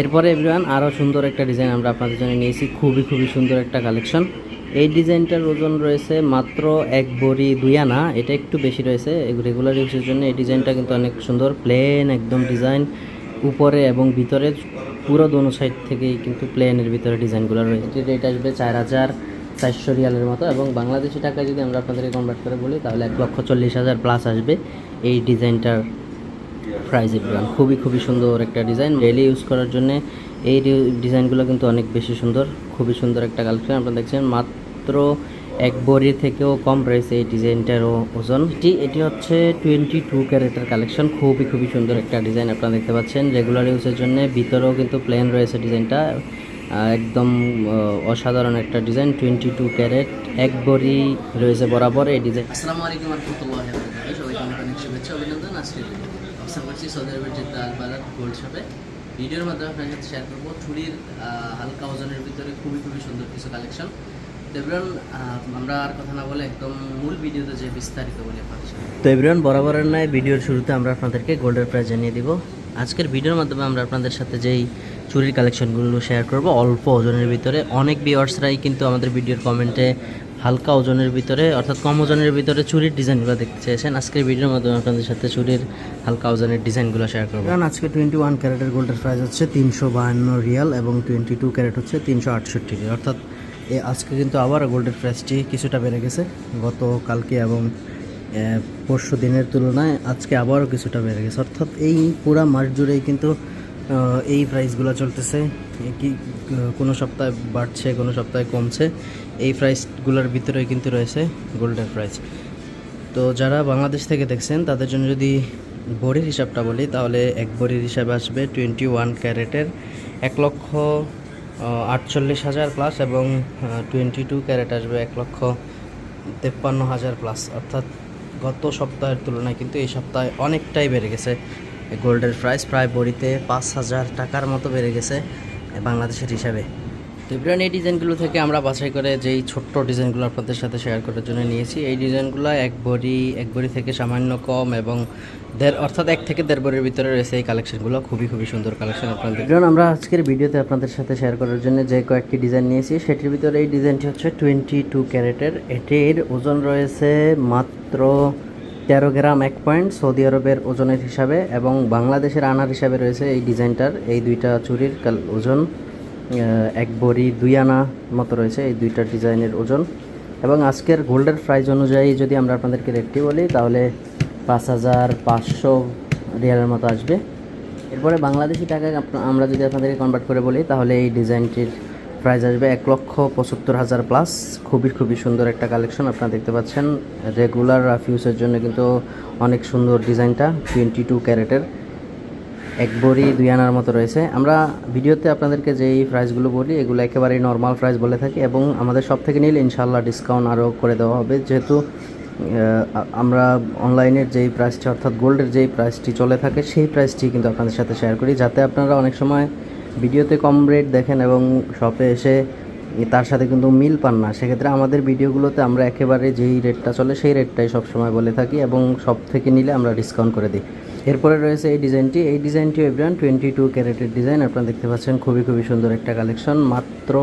এরপরে এভরিওয়ান আরও সুন্দর একটা ডিজাইন আমরা আপনাদের জন্য নিয়েছি। খুবই খুবই সুন্দর একটা কালেকশন এই ডিজাইনটার ওজন রয়েছে মাত্র এক বড়ি দুই আনা। এটা একটু বেশি রয়েছে। রেগুলার ইউজের জন্য এই ডিজাইনটা কিন্তু অনেক সুন্দর প্লেন একদম ডিজাইন উপরে এবং ভিতরে পুরো দোনো সাইড থেকেই কিন্তু প্লেনের ভিতরে ডিজাইনগুলো রয়েছে। রেট আসবে চার হাজার চারশো রিয়ালের মতো এবং বাংলাদেশি টাকায় যদি আমরা আপনাদেরকে কনভার্ট করে বলি, তাহলে এক লক্ষ চল্লিশ হাজার প্লাস আসবে এই ডিজাইনটার প্রাইস এভরিওয়ান খুবই খুবই সুন্দর একটা ডিজাইন ডেলি ইউজ করার জন্য এই ডিজাইনগুলো কিন্তু অনেক বেশি সুন্দর। খুবই সুন্দর একটা কালেকশন আপনারা দেখছেন। মাত্র এক বড়ির থেকেও কম রয়েছে এই ডিজাইনটার ও- ওজন। এটি এটি হচ্ছে টোয়েন্টি টু ক্যারেটের কালেকশন খুবই খুবই সুন্দর একটা ডিজাইন আপনারা দেখতে পাচ্ছেন। রেগুলার ইউজের জন্য ভিতরেও কিন্তু প্লেন রয়েছে ডিজাইনটা একদম অসাধারণ একটা ডিজাইন টোয়েন্টি টু ক্যারেট, এক বড়ি রয়েছে বরাবর এই ডিজাইন আসসালামু আলাইকুম রহমতুল্লাহ শুভেচ্ছা, অভিনন্দন। ভিডিও অবস্থান করছি সৌদি আরবের আল গোল্ড শপে, ভিডিওর মাধ্যমে আপনার সাথে শেয়ার করব। চুরির হালকা ওজনের ভিতরে খুবই খুবই সুন্দর কিছু কালেকশন এভরিওয়ান আমরা আর কথা না বলে একদম মূল ভিডিওতে যে বিস্তারিত বলি তো এভরিওয়ান, বরাবরের নয় ভিডিওর শুরুতে আমরা আপনাদেরকে গোল্ডের প্রাইস জানিয়ে দিব। আজকের ভিডিওর মাধ্যমে আমরা আপনাদের সাথে যেই চুরির কালেকশনগুলো শেয়ার করব, অল্প ওজনের ভিতরে। অনেক ভিউয়ার্সরাই কিন্তু আমাদের ভিডিওর কমেন্টে হালকা ওজনের ভিতরে, অর্থাৎ কম ওজনের ভিতরে চুরির ডিজাইনগুলো দেখতে চেয়েছেন আজকের ভিডিওর মাধ্যমে আপনাদের সাথে চুরির হালকা ওজনের ডিজাইনগুলো শেয়ার করব। কারণ আজকে টোয়েন্টি ওয়ান ক্যারেটের গোল্ডের প্রাইস হচ্ছে তিনশো বাহান্ন রিয়াল এবং টোয়েন্টি টু ক্যারেট হচ্ছে তিনশো আটষট্টি রিয়াল। অর্থাৎ এ আজকে কিন্তু আবার গোল্ডের প্রাইসটি কিছুটা বেড়ে গেছে। গত কালকে এবং পরশু দিনের তুলনায় আজকে আবারও কিছুটা বেড়ে গেছে। অর্থাৎ এই পুরা মাস জুড়েই কিন্তু এই প্রাইসগুলো চলতেছে। কি কোনো সপ্তাহে বাড়ছে, কোনো সপ্তাহে কমছে। এই প্রাইসগুলোর ভিতরেই কিন্তু রয়েছে গোল্ডের প্রাইস তো যারা বাংলাদেশ থেকে দেখছেন, তাদের জন্য যদি বড়ির হিসাবটা বলি, তাহলে এক বড়ির হিসাবে আসবে টোয়েন্টি ওয়ান ক্যারেটের এক লক্ষ আটচল্লিশ হাজার প্লাস এবং টোয়েন্টি টু ক্যারেট আসবে এক লক্ষ তেপ্পান্ন হাজার প্লাস অর্থাৎ গত সপ্তাহের তুলনায় কিন্তু এই সপ্তাহে অনেকটাই বেড়ে গেছে। গোল্ডের প্রাইস প্রায় বড়িতে পাঁচ হাজার টাকার মতো বেড়ে গেছে বাংলাদেশের হিসাবে। তো ইব্রান এই ডিজাইনগুলো থেকে আমরা বাছাই করে যেই ছোট্ট ডিজাইনগুলো আপনাদের সাথে শেয়ার করার জন্য নিয়েছি, এই ডিজাইনগুলো এক বড়ি এক বড়ি থেকে সামান্য কম এবং দেড়, অর্থাৎ এক থেকে দেড় বড়ির ভিতরে রয়েছে এই কালেকশনগুলো। খুবই খুবই সুন্দর কালেকশন আপনাদের। ইব্রান আমরা আজকের ভিডিওতে আপনাদের সাথে শেয়ার করার জন্য যে কয়েকটি ডিজাইন নিয়েছি, সেটির ভিতরে এই ডিজাইনটি হচ্ছে টোয়েন্টি টু ক্যারেটের। এটির ওজন রয়েছে মাত্র তেরো গ্রাম এক পয়েন্ট সৌদি আরবের ওজনের হিসাবে এবং বাংলাদেশের আনার হিসাবে রয়েছে এই ডিজাইনটার। এই দুইটা চুরির ওজন এক বড়ি দুই আনা মতো রয়েছে এই দুইটা ডিজাইনের ওজন। এবং আজকের গোল্ডের প্রাইস অনুযায়ী যদি আমরা আপনাদেরকে রেটটি বলি, তাহলে পাঁচ হাজার পাঁচশো রিয়ালের মতো আসবে। এরপরে বাংলাদেশি টাকা আমরা যদি আপনাদেরকে কনভার্ট করে বলি, তাহলে এই ডিজাইনটির প্রাইস আসবে এক লক্ষ পঁচাত্তর হাজার প্লাস খুবই খুবই সুন্দর একটা কালেকশন আপনারা দেখতে পাচ্ছেন। রেগুলার রাফিউসের জন্য কিন্তু অনেক সুন্দর ডিজাইনটা টোয়েন্টি টু ক্যারেটের। এক বড়ি দুই আনার মতো রয়েছে। আমরা ভিডিওতে আপনাদেরকে যেই প্রাইসগুলো বলি, এগুলো একেবারেই নর্মাল প্রাইস বলে থাকি এবং আমাদের সব থেকে নিলে ইনশাল্লাহ ডিসকাউন্ট আরও করে দেওয়া হবে। যেহেতু আমরা অনলাইনের যেই প্রাইসটি অর্থাৎ গোল্ডের যেই প্রাইসটি চলে থাকে, সেই প্রাইসটি কিন্তু আপনাদের সাথে শেয়ার করি। যাতে আপনারা অনেক সময় ভিডিওতে কম রেট দেখেন এবং শপে এসে তার সাথে কিন্তু মিল পান না। সেক্ষেত্রে আমাদের ভিডিওগুলোতে আমরা একেবারে যেই রেটটা চলে সেই রেটটাই সবসময় বলে থাকি এবং সব থেকে নিলে আমরা ডিসকাউন্ট করে দিই। এরপরে রয়েছে এই ডিজাইনটি এই ডিজাইনটি এভরিয়ান টোয়েন্টি টু ক্যারেটের ডিজাইন আপনারা দেখতে পাচ্ছেন খুবই খুবই সুন্দর একটা কালেকশন মাত্র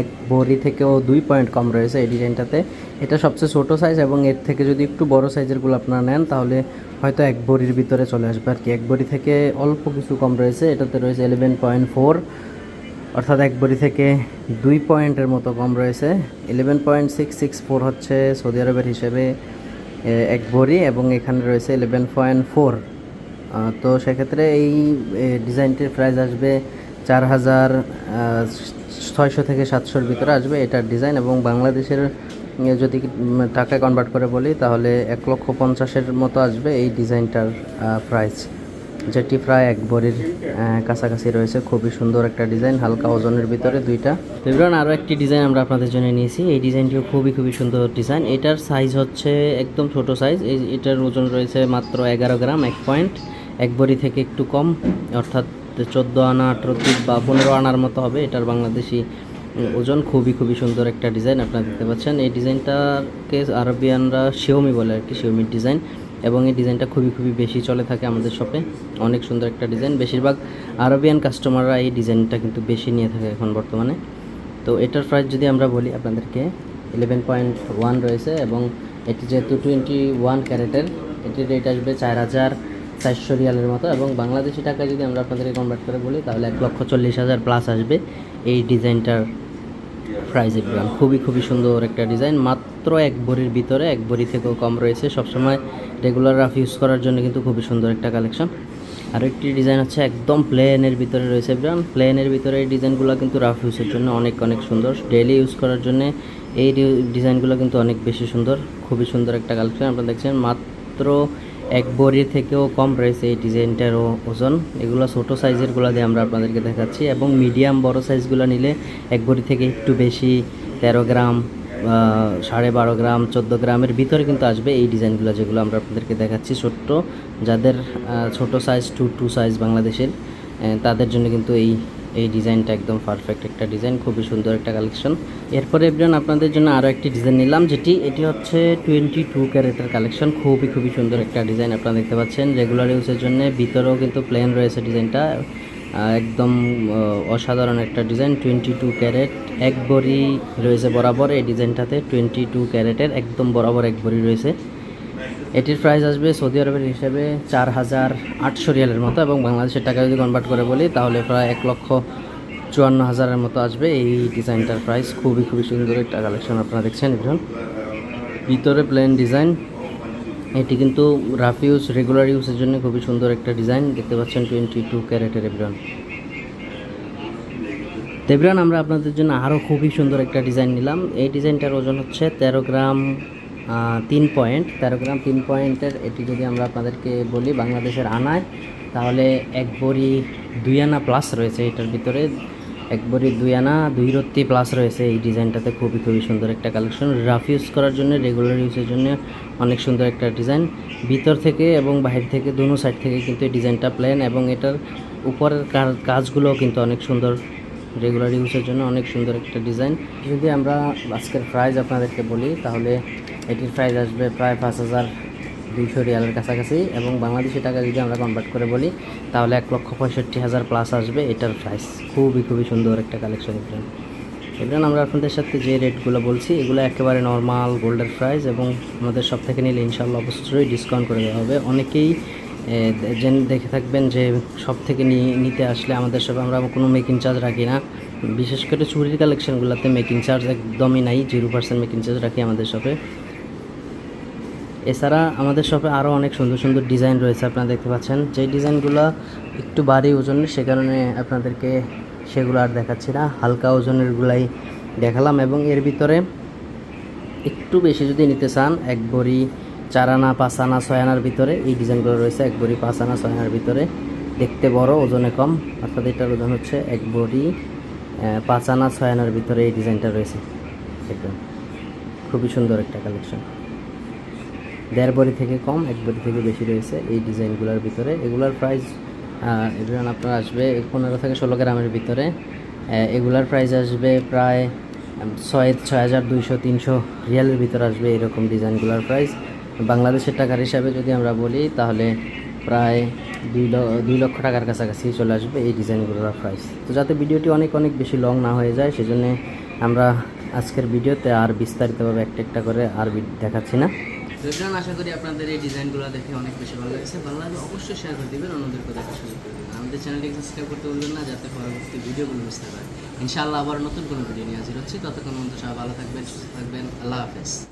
এক বড়ি থেকেও দুই পয়েন্ট কম রয়েছে এই ডিজাইনটাতে এটা সবচেয়ে ছোটো সাইজ এবং এর থেকে যদি একটু বড় সাইজেরগুলো আপনারা নেন, তাহলে হয়তো এক বড়ির ভিতরে চলে আসবে আর কি। এক বড়ি থেকে অল্প কিছু কম রয়েছে, এটাতে রয়েছে ইলেভেন পয়েন্ট ফোর অর্থাৎ এক বড়ি থেকে দুই পয়েন্টের মতো কম রয়েছে। Eleven point six six four হচ্ছে সৌদি আরবের হিসেবে এক বড়ি এবং এখানে রয়েছে ইলেভেন পয়েন্ট ফোর তো সেক্ষেত্রে এই ডিজাইনটির প্রাইস আসবে চার হাজার ছয়শো থেকে সাতশোর ভিতরে আসবে এটার ডিজাইন এবং বাংলাদেশের যদি টাকায় কনভার্ট করে বলি তাহলে এক লক্ষ পঞ্চাশের মতো আসবে এই ডিজাইনটার প্রাইস যেটি প্রায় এক আহ, কাছাকাছি রয়েছে। খুবই সুন্দর একটা ডিজাইন হালকা ওজনের ভিতরে দুইটা। বিবরণ আরও একটি ডিজাইন আমরা আপনাদের জন্য নিয়েছি। এই ডিজাইনটিও খুবই খুবই সুন্দর ডিজাইন। এটার সাইজ হচ্ছে একদম ছোট সাইজ এটার ওজন রয়েছে মাত্র এগারো গ্রাম এক পয়েন্ট এক বড়ি থেকে একটু কম অর্থাৎ চোদ্দ আনা আঠেরো বা পনেরো আনার মতো হবে। এটার বাংলাদেশি ওজন খুবই খুবই সুন্দর একটা ডিজাইন আপনারা দেখতে পাচ্ছেন। এই ডিজাইনটাকে আরবিয়ানরা শিওমি বলে আর কি শিওমির ডিজাইন এবং এই ডিজাইনটা খুবই খুবই বেশি চলে থাকে আমাদের শপে অনেক সুন্দর একটা ডিজাইন বেশিরভাগ আরবিয়ান কাস্টমাররা এই ডিজাইনটা কিন্তু বেশি নিয়ে থাকে এখন বর্তমানে। তো এটার প্রাইস যদি আমরা বলি আপনাদেরকে ইলেভেন পয়েন্ট ওয়ান রয়েছে এবং এটি যেহেতু টোয়েন্টি ওয়ান ক্যারেটের এটির রেট আসবে চার হাজার চারশো রিয়ালের মতো এবং বাংলাদেশি টাকায় যদি আমরা আপনাদেরকে কনভার্ট করে বলি, তাহলে এক লক্ষ চল্লিশ হাজার প্লাস আসবে এই ডিজাইনটার প্রাইস এগুলো খুবই খুবই সুন্দর একটা ডিজাইন মাত্র এক বড়ির ভিতরে, এক বড়ি থেকেও কম রয়েছে। সবসময় রেগুলার রাফ ইউজ করার জন্য কিন্তু খুবই সুন্দর একটা কালেকশন আর একটি ডিজাইন হচ্ছে একদম প্লেনের ভিতরে রয়েছে ব্রান প্লেনের ভিতরে এই ডিজাইনগুলো কিন্তু রাফ ইউজের জন্য অনেক অনেক সুন্দর। ডেইলি ইউজ করার জন্য এই ডিজাইনগুলো কিন্তু অনেক বেশি সুন্দর। খুবই সুন্দর একটা কালেকশন আপনারা দেখছেন মাত্র এক বড়ির থেকেও কম রয়েছে এই ডিজাইনটার ওজন। এগুলো ছোটো সাইজেরগুলো দিয়ে আমরা আপনাদেরকে দেখাচ্ছি এবং মিডিয়াম বড় সাইজগুলো নিলে এক বড়ি থেকে একটু বেশি তেরো গ্রাম সাড়ে বারো গ্রাম, চোদ্দ গ্রামের ভিতরে কিন্তু আসবে এই ডিজাইনগুলো যেগুলো আমরা আপনাদেরকে দেখাচ্ছি ছোট্ট। যাদের ছোট সাইজ টু টু সাইজ বাংলাদেশের তাদের জন্য কিন্তু এই এই ডিজাইনটা একদম পারফেক্ট একটা ডিজাইন, খুবই সুন্দর একটা কালেকশন এরপরে এভরিওয়ান আপনাদের জন্য আরও একটি ডিজাইন নিলাম, যেটি, এটি হচ্ছে টোয়েন্টি টু ক্যারেটের কালেকশন খুবই খুবই সুন্দর একটা ডিজাইন আপনারা দেখতে পাচ্ছেন। রেগুলার ইউজের জন্য ভিতরেও কিন্তু প্লেন রয়েছে ডিজাইনটা। একদম অসাধারণ একটা ডিজাইন টোয়েন্টি টু ক্যারেট, এক বড়ি রয়েছে বরাবর। এই ডিজাইনটাতে টোয়েন্টি টু ক্যারেটের একদম বরাবর এক বড়ি রয়েছে। এটির প্রাইস আসবে সৌদি আরবের হিসেবে চার হাজার আটশো রিয়ালের মতো এবং বাংলাদেশের টাকা যদি কনভার্ট করে বলি, তাহলে প্রায় এক লক্ষ চুয়ান্ন হাজারের মতো আসবে। এই ডিজাইনটার প্রাইস খুবই খুবই সুন্দর একটা কালেকশন আপনারা দেখছেন একজন ভিতরে প্লেন ডিজাইন এটি কিন্তু রাফ ইউজ রেগুলার ইউজের জন্য খুবই সুন্দর একটা ডিজাইন দেখতে পাচ্ছেন টোয়েন্টি টু ক্যারেটের এভরিওয়ান দেবরান আমরা আপনাদের জন্য আরও খুবই সুন্দর একটা ডিজাইন নিলাম। এই ডিজাইনটার ওজন হচ্ছে তেরো গ্রাম তিন পয়েন্ট, তেরো গ্রাম তিন পয়েন্টের, এটি যদি আমরা আপনাদেরকে বলি বাংলাদেশের আনায়, তাহলে এক বড়ি দুই আনা প্লাস রয়েছে এটার ভিতরে। এক বড়ি দুই আনা, দুই রত্তি প্লাস রয়েছে এই ডিজাইনটাতে। খুবই খুবই সুন্দর একটা কালেকশন রাফ ইউজ করার জন্য রেগুলার ইউজের জন্য অনেক সুন্দর একটা ডিজাইন ভিতর থেকে এবং বাহির থেকে, দুনো সাইড থেকে কিন্তু এই ডিজাইনটা প্লেন এবং এটার উপরের কাজগুলোও কিন্তু অনেক সুন্দর। রেগুলার ইউজের জন্য অনেক সুন্দর একটা ডিজাইন যদি আমরা আজকের প্রাইস আপনাদেরকে বলি, তাহলে এটির প্রাইস আসবে প্রায় পাঁচ হাজার দুইশো রিয়ালের কাছাকাছি এবং বাংলাদেশি টাকা যদি আমরা কনভার্ট করে বলি, তাহলে এক লক্ষ পঁয়ষট্টি হাজার প্লাস আসবে এটার প্রাইস খুবই খুবই সুন্দর একটা কালেকশন এগুলো এগুলো আমরা আপনাদের সাথে যে রেটগুলো বলছি, এগুলো একেবারে নর্মাল গোল্ডের প্রাইস এবং আমাদের সব থেকে নিলে ইনশাল্লাহ অবশ্যই ডিসকাউন্ট করে দেওয়া হবে। অনেকেই জেনে দেখে থাকবেন যে সব থেকে নিতে আসলে আমাদের সব আমরা কোনো মেকিং চার্জ রাখি না। বিশেষ করে চুরির কালেকশনগুলোতে মেকিং চার্জ একদমই নাই জিরো পার্সেন্ট মেকিং চার্জ রাখি আমাদের শপে এছাড়া আমাদের শপে আরও অনেক সুন্দর সুন্দর ডিজাইন রয়েছে, আপনারা দেখতে পাচ্ছেন। যে ডিজাইনগুলো একটু ভারী ওজনের, সে কারণে আপনাদেরকে সেগুলো আর দেখাচ্ছি না। হালকা ওজনেরগুলাই দেখালাম এবং এর ভিতরে একটু বেশি যদি নিতে চান, এক বড়ি চার আনা, পাঁচ আনা, ছয় আনার ভিতরে এই ডিজাইনগুলো রয়েছে, এক বড়ি পাঁচ আনা, ছয় আনার ভিতরে। দেখতে বড়, ওজনে কম। অর্থাৎ এটার ওজন হচ্ছে এক বড়ি পাঁচ আনা, ছয় আনার ভিতরে এই ডিজাইনটা রয়েছে। একদম। খুবই সুন্দর একটা কালেকশন দেড় বড়ি থেকে কম, এক বড়ি থেকে বেশি রয়েছে এই ডিজাইনগুলোর ভিতরে। এগুলার প্রাইস এগুলো আপনার আসবে পনেরো থেকে ষোলো গ্রামের ভিতরে। এগুলার প্রাইস আসবে প্রায় ছয় ছয় হাজার দুইশো, তিনশো রিয়ালের ভিতরে আসবে এরকম ডিজাইনগুলোর প্রাইস বাংলাদেশের টাকার হিসাবে যদি আমরা বলি, তাহলে প্রায় দুই দুই লক্ষ টাকার কাছাকাছি চলে আসবে এই ডিজাইনগুলোর প্রাইস তো যাতে ভিডিওটি অনেক অনেক বেশি লং না হয়ে যায়, সেজন্য আমরা আজকের ভিডিওতে আর বিস্তারিতভাবে একটা একটা করে আর দেখাচ্ছি না। রেজান আশা করি আপনাদের এই ডিজাইনগুলো দেখে অনেক বেশি ভালো লাগছে। ভালো লাগলে অবশ্যই শেয়ার করে দেবেন অন্যদেরকে দেখা সুযোগ করে আমাদের চ্যানেলটিকে সাবস্ক্রাইব করতে বলবেন না, যাতে পরবর্তী ভিডিওগুলো বুঝতে পারেন। ইনশাআল্লাহ আবার নতুন কোনো ভিডিও নিয়ে হাজির হচ্ছি। ততক্ষণ পর্যন্ত সবাই ভালো থাকবেন, সুস্থ থাকবেন। আল্লাহ হাফেজ।